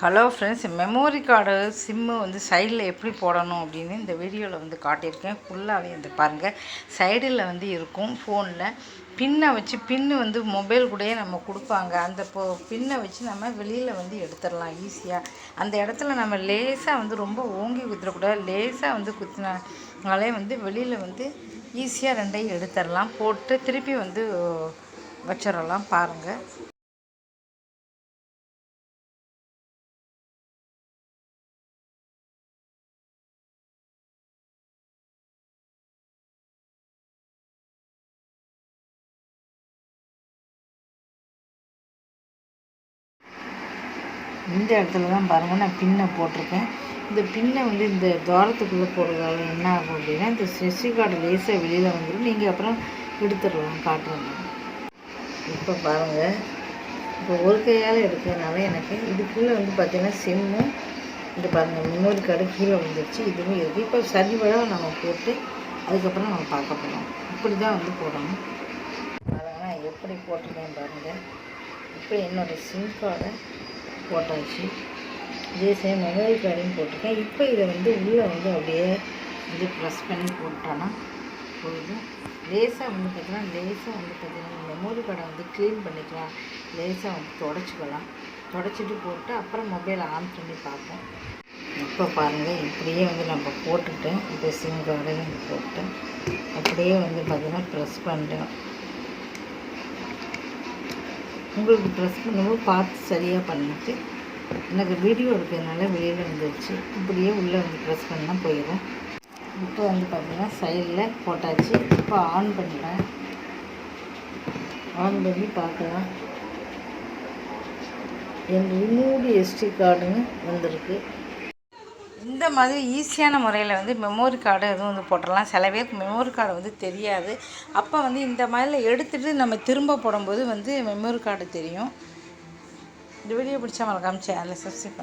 Hello friends memory card sim வந்து சைடில் எப்படி போடணும் அப்படின்னு இந்த வீடியோவில் வந்து காட்டியிருக்கேன். ஃபுல்லாகவே வந்து பாருங்கள் சைடில் வந்து இருக்கும் ஃபோனில் பின்னை வச்சு பின்னு வந்து மொபைல் கூடயே நம்ம கொடுப்பாங்க. அந்த இப்போ பின்னை வச்சு நம்ம வெளியில் வந்து எடுத்துடலாம் ஈஸியாக அந்த இடத்துல நம்ம லேசாக வந்து ரொம்ப ஓங்கி குத்துறக்கூடாது. லேசாக வந்து குத்தினாலே வந்து வெளியில் வந்து ஈஸியாக ரெண்டையும் எடுத்துடலாம். போட்டு திருப்பி வந்து வச்சிடலாம் பாருங்கள் இந்த இடத்துல தான் பாருங்கள் நான் பின்னை போட்டிருக்கேன். இந்த பின்னை வந்து இந்த துவாரத்துக்குள்ளே போடுறதால என்ன ஆகும் அப்படின்னா இந்த ஸ்ட்ரெஸ்ஸி கார்டு லேசாக வெளியில் வந்துடும் நீங்கள் அப்புறம் எடுத்துடலாம் காட்டுறேன். இப்போ பாருங்கள் இப்போ ஒரு கையால் எடுக்கிறதுனால எனக்கு இதுக்குள்ளே வந்து பார்த்திங்கன்னா சிம்மும் இது பாருங்கள் இன்னொரு கடை கீழே வந்துருச்சு இதுவும் இருக்குது இப்போ சரிவழ நம்ம போட்டு அதுக்கப்புறம் நம்ம பார்க்க போகிறோம் இப்படி தான் வந்து போடணும். பாருங்கள் நான் எப்படி போட்டிருக்கேன் பாருங்கள் இப்போ என்னோடய சிம் கார்டை போட்டாச்சு இதே சேம் மொபைல் கார்டையும் போட்டிருக்கேன். இப்போ இதை வந்து உள்ளே வந்து அப்படியே இது ப்ரெஸ் பண்ணி போட்டோன்னா போதும். லேசாக வந்து பார்த்திங்கன்னா லேசாக வந்து பார்த்திங்கன்னா மெமோரி கார்டை வந்து க்ளீன் பண்ணிக்கலாம். லேசாக வந்து தொடச்சிக்கலாம். தொடச்சிட்டு போட்டு அப்புறம் மொபைலை ஆன் பண்ணி பார்ப்போம். இப்போ பாருங்கள் இப்படியே வந்து நம்ம போட்டுட்டேன். இப்போ சிம் கார்டையும் போட்டேன் அப்படியே வந்து பார்த்திங்கன்னா ப்ரெஸ் பண்ணிட்டேன். உங்களுக்கு ட்ரெஸ் பண்ணும்போது பார்த்து சரியாக பண்ணிட்டு எனக்கு வீடியோ இருக்கிறதுனால வெளியில் வந்துருச்சு. இப்படியே உள்ளே வந்து ட்ரெஸ் பண்ணால் போயிடும் இப்போ வந்து பார்த்திங்கன்னா சைடில் போட்டாச்சு. இப்போ ஆன் பண்ணுறேன் ஆன் பண்ணி பார்க்கலாம். என் இன்னொரு எஸ்டி கார்டுன்னு வந்திருக்கு. இந்த மாதிரி ஈஸியான முறையில் வந்து மெமோரி கார்டு எதுவும் வந்து போட்டுடலாம் சில பேருக்கு மெமோரி கார்டு வந்து தெரியாது. அப்போ வந்து இந்த மாதிரில எடுத்துகிட்டு நம்ம திரும்ப போடும்போது வந்து மெமோரி கார்டு தெரியும். இந்த வீடியோ பிடிச்சா மறக்காமல் சேனலை சப்ஸ்கிரைப்